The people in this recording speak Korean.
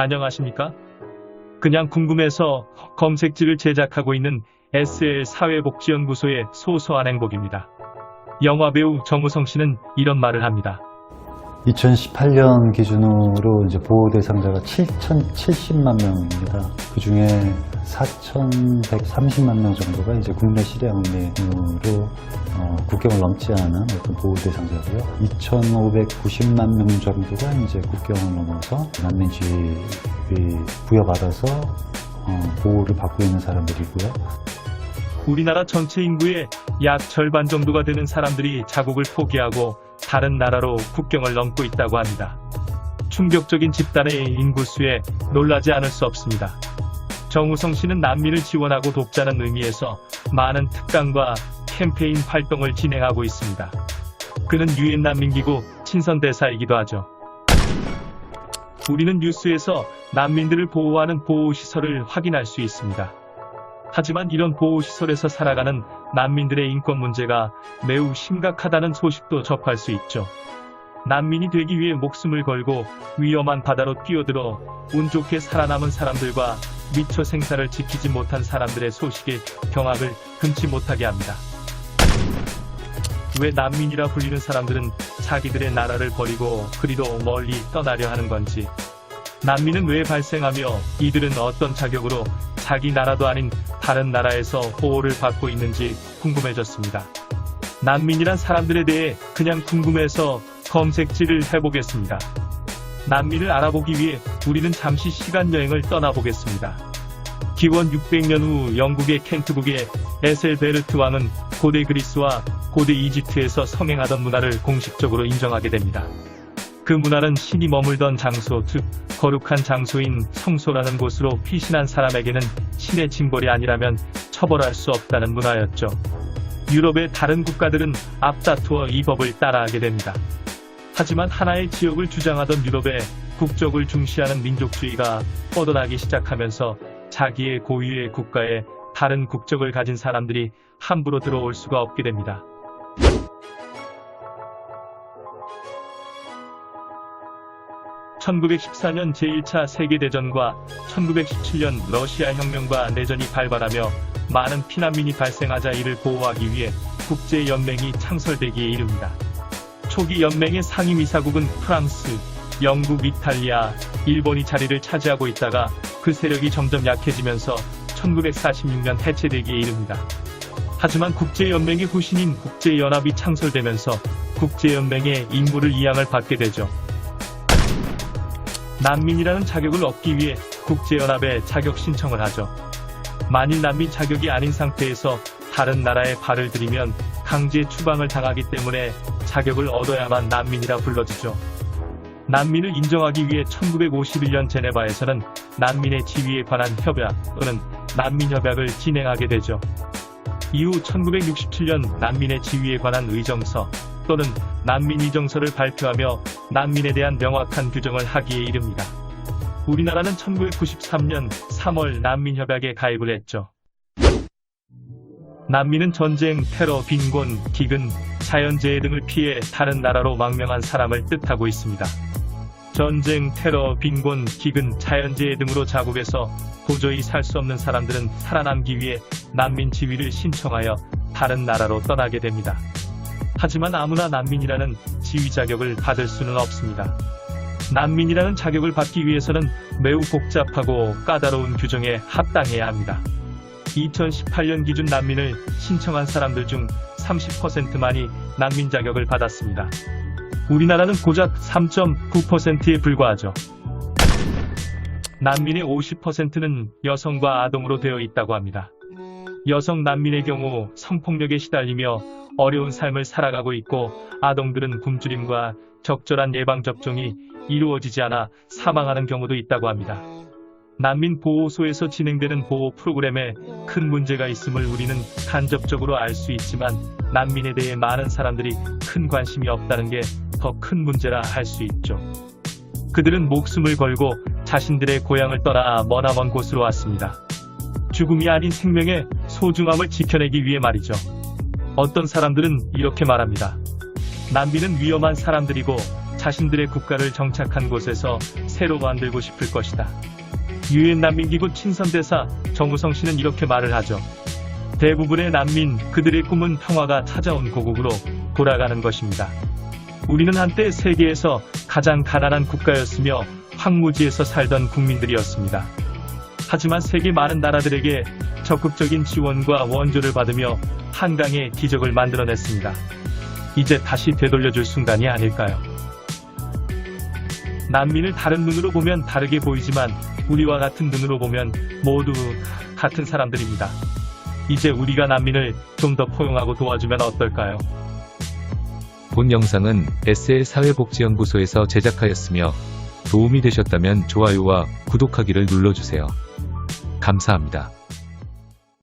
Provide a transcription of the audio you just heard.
안녕하십니까? 그냥 궁금해서 검색지를 제작하고 있는 SL 사회복지연구소의 소소한 행복입니다. 영화배우 정우성 씨는 이런 말을 합니다. 2018년 기준으로 이제 보호 대상자가 7,070만 명입니다. 그 중에 4,130만 명 정도가 이제 국내 실향민으로 어, 국경을 넘지 않은 어떤 보호 대상자고요. 2,590만 명 정도가 이제 국경을 넘어서 난민 지위 부여받아서 어, 보호를 받고 있는 사람들이고요. 우리나라 전체 인구의 약 절반 정도가 되는 사람들이 자국을 포기하고 다른 나라로 국경을 넘고 있다고 합니다. 충격적인 집단의 인구수에 놀라지 않을 수 없습니다. 정우성 씨는 난민을 지원하고 돕자는 의미에서 많은 특강과 캠페인 활동을 진행하고 있습니다. 그는 유엔 난민기구 친선 대사이기도 하죠. 우리는 뉴스에서 난민들을 보호하는 보호시설을 확인할 수 있습니다. 하지만 이런 보호시설에서 살아가는 난민들의 인권 문제가 매우 심각하다는 소식도 접할 수 있죠. 난민이 되기 위해 목숨을 걸고 위험한 바다로 뛰어들어 운 좋게 살아남은 사람들과 미처 생사를 지키지 못한 사람들의 소식에 경악을 금치 못하게 합니다. 왜 난민이라 불리는 사람들은 자기들의 나라를 버리고 그리도 멀리 떠나려 하는 건지, 난민은 왜 발생하며 이들은 어떤 자격으로 자기 나라도 아닌 다른 나라에서 보호를 받고 있는지 궁금해졌습니다. 난민이란 사람들에 대해 그냥 궁금해서 검색질을 해보겠습니다. 난민을 알아보기 위해 우리는 잠시 시간 여행을 떠나보겠습니다. 기원 600년 후 영국의 켄트국의 에셀 베르트 왕은 고대 그리스와 고대 이집트에서 성행하던 문화를 공식적으로 인정하게 됩니다. 그 문화는 신이 머물던 장소, 즉 거룩한 장소인 성소라는 곳으로 피신한 사람에게는 신의 징벌이 아니라면 처벌할 수 없다는 문화였죠. 유럽의 다른 국가들은 앞다투어 이 법을 따라하게 됩니다. 하지만 하나의 지역을 주장하던 유럽의 국적을 중시하는 민족주의가 뻗어나기 시작하면서 자기의 고유의 국가에 다른 국적을 가진 사람들이 함부로 들어올 수가 없게 됩니다. (1914년) 제1차 세계대전과 (1917년) 러시아 혁명과 내전이 발발하며 많은 피난민이 발생하자 이를 보호하기 위해 국제연맹이 창설되기에 이릅니다. 초기 연맹의 상임이사국은 프랑스, 영국, 이탈리아, 일본이 자리를 차지하고 있다가 그 세력이 점점 약해지면서 1946년 해체되기에 이릅니다. 하지만 국제연맹의 후신인 국제연합이 창설되면서 국제연맹의 임무를 이양을 받게 되죠. 난민이라는 자격을 얻기 위해 국제연합에 자격 신청을 하죠. 만일 난민 자격이 아닌 상태에서 다른 나라에 발을 들이면 강제 추방을 당하기 때문에 자격을 얻어야만 난민이라 불러지죠. 난민을 인정하기 위해 1951년 제네바에서는 난민의 지위에 관한 협약 또는 난민협약을 진행하게 되죠. 이후 1967년 난민의 지위에 관한 의정서 또는 난민 의정서를 발표하며 난민에 대한 명확한 규정을 하기에 이릅니다. 우리나라는 1993년 3월 난민협약에 가입을 했죠. 난민은 전쟁, 테러, 빈곤, 기근, 자연재해 등을 피해 다른 나라로 망명한 사람을 뜻하고 있습니다. 전쟁, 테러, 빈곤, 기근, 자연재해 등으로 자국에서 도저히 살 수 없는 사람들은 살아남기 위해 난민 지위를 신청하여 다른 나라로 떠나게 됩니다. 하지만 아무나 난민이라는 지위 자격을 받을 수는 없습니다. 난민이라는 자격을 받기 위해서는 매우 복잡하고 까다로운 규정에 합당해야 합니다. 2018년 기준 난민을 신청한 사람들 중 30%만이 난민 자격을 받았습니다. 우리나라는 고작 3.9%에 불과하죠. 난민의 50%는 여성과 아동으로 되어 있다고 합니다. 여성 난민의 경우 성폭력에 시달리며 어려운 삶을 살아가고 있고 아동들은 굶주림과 적절한 예방접종이 이루어지지 않아 사망하는 경우도 있다고 합니다. 난민 보호소에서 진행되는 보호 프로그램에 큰 문제가 있음을 우리는 간접적으로 알 수 있지만 난민에 대해 많은 사람들이 큰 관심이 없다는 게 더 큰 문제라 할 수 있죠. 그들은 목숨을 걸고 자신들의 고향을 떠나 머나먼 곳으로 왔습니다. 죽음이 아닌 생명의 소중함을 지켜내기 위해 말이죠. 어떤 사람들은 이렇게 말합니다. 난민은 위험한 사람들이고 자신들의 국가를 정착한 곳에서 새로 만들고 싶을 것이다. 유엔 난민기구 친선대사 정우성 씨는 이렇게 말을 하죠. 대부분의 난민, 그들의 꿈은 평화가 찾아온 고국으로 돌아가는 것입니다. 우리는 한때 세계에서 가장 가난한 국가였으며 황무지에서 살던 국민들이었습니다. 하지만 세계 많은 나라들에게 적극적인 지원과 원조를 받으며 한강의 기적을 만들어냈습니다. 이제 다시 되돌려줄 순간이 아닐까요? 난민을 다른 눈으로 보면 다르게 보이지만 우리와 같은 눈으로 보면 모두 같은 사람들입니다. 이제 우리가 난민을 좀 더 포용하고 도와주면 어떨까요? 본 영상은 SL 사회복지연구소에서 제작하였으며 도움이 되셨다면 좋아요와 구독하기를 눌러주세요. 감사합니다.